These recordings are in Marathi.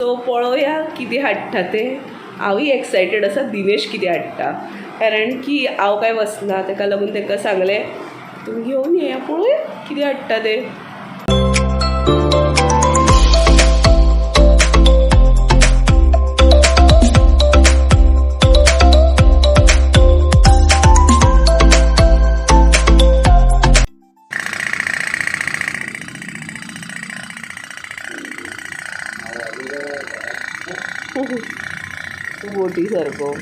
सो पळोवया कितें हाडटा ते. हांवूय एक्सायटेड आसा दिनेश कितें हाडटा. कारण की हांव काय वचना ताका लागून ताका सांगलें तुमी घेवन येया पळोवया कितें हाडटा तें. बोटी सारको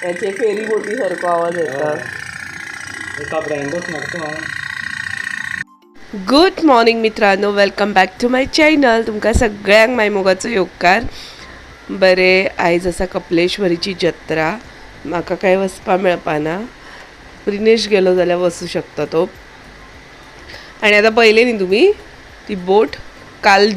त्याचे फेरी बोटी सारको आवाज येता एका ब्रँडच मारतो हांव गुड मॉर्निंग मित्रांनो welcome back to my channel तुमकां सगळ्यांक मायमोगाचो योगकार. बरें आयज आसा कपलेश्वरीची जत्रा. म्हाका कांय वचपा मेळपाना. प्रिनेश गेलो जाल्यार वचूं शकता तो. आनी आतां पयलें न्ही तुमी ती बोट काल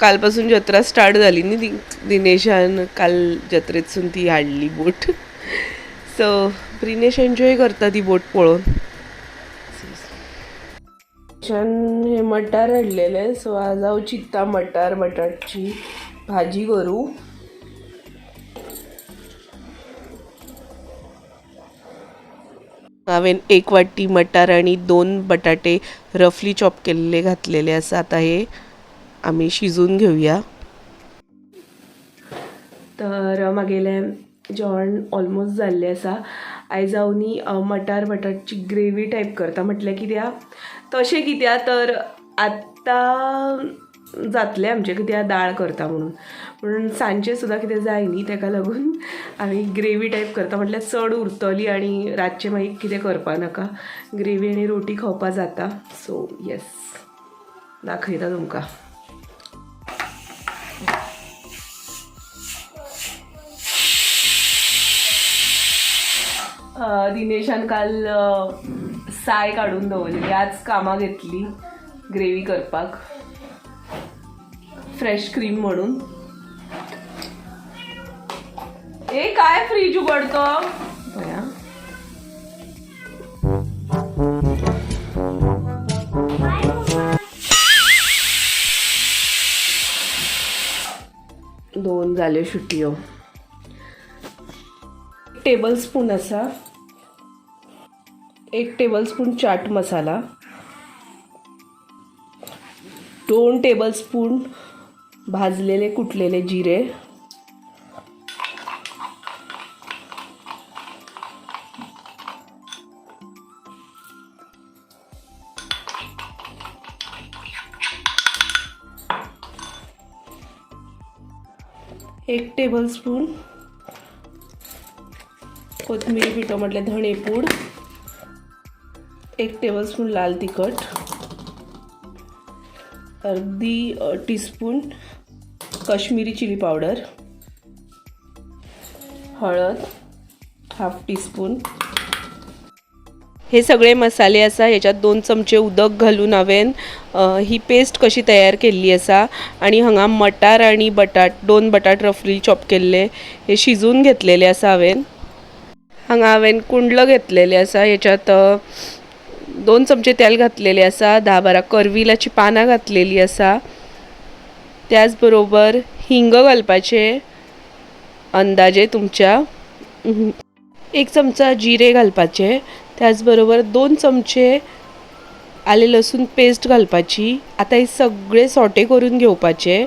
काल पासून जत्रा स्टार्ट जाली न्ही दिनेशान काल जत्रेतसून ती हाडली बोट. सो प्रिनेश एन्जॉय करता ती बोट पळोवन छान हे मटार हाडलेले सो आज हांव चित्ता मटार मटारची भाजी करूं. हांवें एक वाटी मटार आनी दोन बटाटे रफली चॉप केल्ले घातलेले आसा आतां हे आमी शिजून घेवया तर मागेले जेवण ऑलमोस्ट जाल्लें आसा आयज हांव न्ही मटार बटाटची ग्रेवी टायप करता. म्हटल्यार कित्या तशें कित्या तर आत्तां जातलें आमचें कित्याक दाळ करता म्हणून. म्हणून सांजचें सुद्दां कितें जाय न्ही ताका लागून आमी ग्रेवी टायप करता. म्हटल्यार चड उरतली आनी रातचें मागीर कितें करपा नाका. ग्रेवी आनी रोटी खावपा जाता. सो येस दाखयता तुमकां. दिनेशान काल साय काडून दवरली आज कामां येतली ग्रेवी करपाक. फ्रेश क्रीम म्हणून. ए काय फ्रीज उघडतो? दोन जाल्यो सुटयो हो. टेबल स्पून आसा एक टेबल स्पून चाट मसाला दोन टेबल स्पून भाजलेले कुटलेले जिरे एक टेबल स्पून कोथिंबीर पिठो म्हटले धणेपूड एक टेबलस्पून लाल तिखट अर्दी टीस्पून कश्मीरी चिली पावडर हळद हाफ टीस्पून हे सगळे मसाले आसा याच्यात दोन चमचे उदक घालून हांवें ही पेस्ट कशी तयार केल्ली आसा आनी हांगा मटार आनी बटाट दोन बटाट रफली चॉप केल्ले हे शिजून घेतलेले आसा हांवें हांगा हांवें कुंडलं घेतलेले आसा याच्यात दोन चमचे तेल घातलेले आसा धा बारा करविलाची पानां घातलेली आसा त्याच बरोबर हिंग घालपाचे अंदाजे तुमच्या एक चमचा जिरे घालपाचे. त्याच बरोबर दोन चमचे आले लसूण पेस्ट घालपाची. आतां हे सगळे सोटे करून घेवपाचे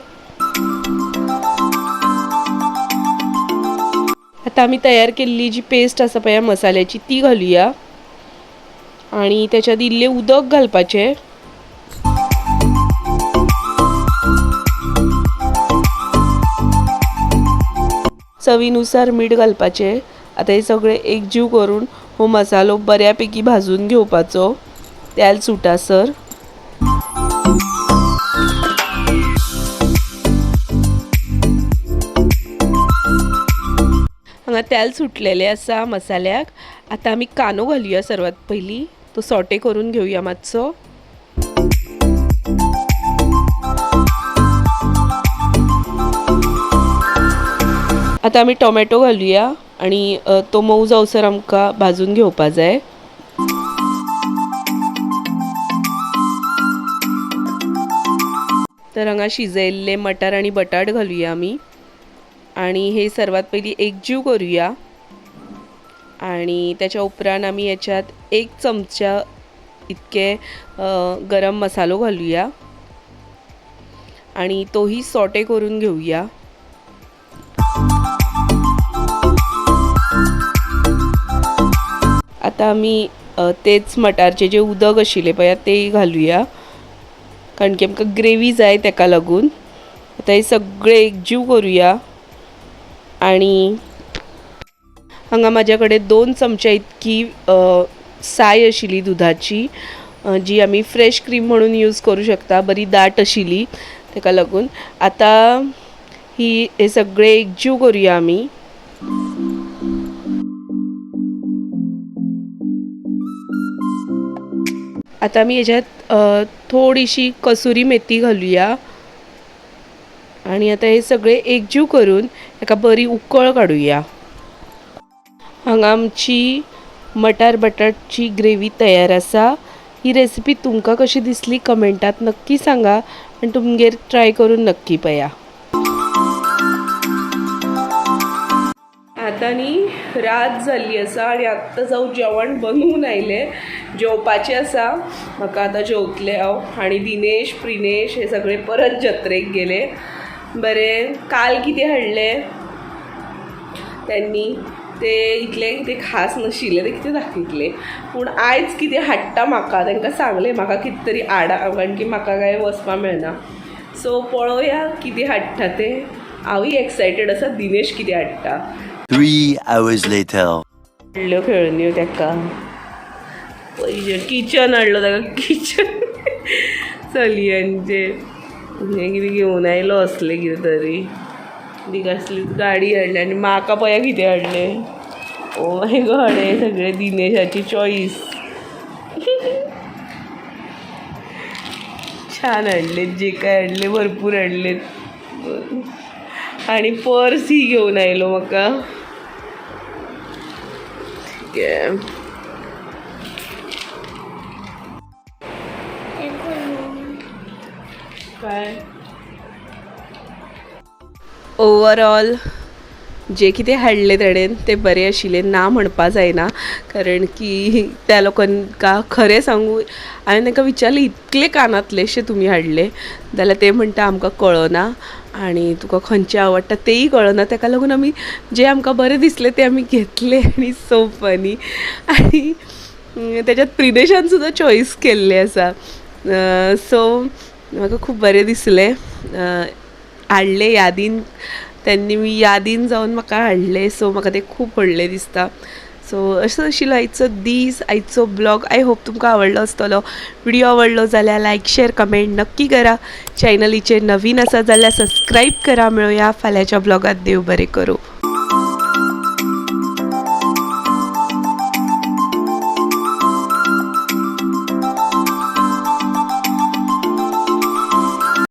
आता आमी तयार केल्ली जी पेस्ट आसा पळय मसाल्याची ती घालुया. आणि त्याच्यात इल्ले उदक घालपाचें. चवीनुसार मीठ घालपाचें. आतां हे सगळे एकजीव करून हो मसालो बऱ्या पैकी भाजून घेवपाचो. तेल सुटासर हांगा तेल सुटलेलें आसा मसाल्याक. आतां आमी कांदो घालुया सर्वात पयलीं तो सॉटे करून घेवया मातसो आतां आमी टोमॅटो घालूया आनी तो मऊ जावसर आमकां भाजून घेवपा जाय. तर हांगा शिजयल्ले मटार आणि बटाट घालूया आमी आणि हे सर्वात पहिली एकजीव करूया. आणि त्याच्या उपरांत आम्ही याच्यात एक चमचा इतके गरम मसालो घालूया. आणि तोही सॉटे करून घेऊया. आता आम्ही तेच मटारचे जे उदक आशिल्ले पळय तेय घालूया. कारण की आमकां ग्रेवी जाय ताका लागून. आता हे सगळे एकजीव करूया. आणि हांगा म्हाज्या कडेन दोन चमच्या इतकी साय आशिल्ली दुधाची जी आमी फ्रेश क्रीम म्हणून यूज करूं शकता बरी दाट आशिल्ली ताका लागून. आतां ही हे सगळे एकजीव करूया आमी आता आमी हेच्यात थोडीशी कसुरी मेथी घालूया. आणि आता हे सगळे एकजीव करून ताका बरी उकळ काडुया हांगा आमची मटार बटाटची ग्रेवी तयार आसा ही रेसिपी तुमकां कशी दिसली कमेंटात नक्की सांगा आनी तुमगेर ट्राय करून नक्की पया. आतां न्ही रात जाल्ली आसा आनी आतां जावं जेवण बनवून आयलें. जेवपाचें आसा म्हाका आतां जेवतलें हांव आनी दिनेश प्रिनेश हे सगळे परत जत्रेक गेले. बरें काल कितें हाडलें? त्यांनी ते इतले कितें खास नाशिल्ले ते कितें दाखयतले पूण आयज कितें हाडटा म्हाका तांकां सांगलें म्हाका कितें तरी हाडा कारण की म्हाका काय वचपा मेळना. सो पळोवया कितें हाडटा ते. हांवूय एक्सायटेड आसा दिनेश कितें हाडटा. हाडल्यो खेळण्यो ताका. पयशे किचन हाडलो ताका किचन चलयांचे हें कितें घेवन आयलो असलें कितें तरी ती कसली गाडी हाडली आनी म्हाका पळया कितें हाडलें ओ माय गॉड हे सगळे दिनेशाची चॉईस छान हाडले जे काय हाडले भरपूर हाडले आणि पर्स ही घेऊन आयलो म्हाका ठीक आहे? काय? ओवरऑल जे कितें हाडलें तेणेन तें बरें आशिल्लें ना म्हणपा जायना कारण की त्या लोकांका खरें सांगू हांवें तांकां विचारलें इतले कानातलेशे तुमी हाडले. जाल्यार ते म्हणटा आमकां कळना आनी तुका खंयचे आवडटा तेंय कळना. ताका लागून आमी जे आमकां बरें दिसलें ते आमी घेतले आनी सो फनी आनी त्याच्यात प्रिदेशान सुद्दां चॉईस केल्ले आसा सो म्हाका खूब बरें दिसलें. हाडले यादीन त्यांनी मी यादीन जावन म्हाका हाडले सो म्हाका ते खूब व्हडलें दिसता. सो असो आशिल्लो आयचो दीस आयचो ब्लॉग आय होप तुमकां आवडलो आसतलो व्हिडिओ आवडलो जाल्यार लायक शेअर कमेंट नक्की करा. चॅनलीचेर नवीन आसा जाल्यार सबस्क्राईब करा मेळुया फाल्यांच्या ब्लॉगात देव बरें करूं.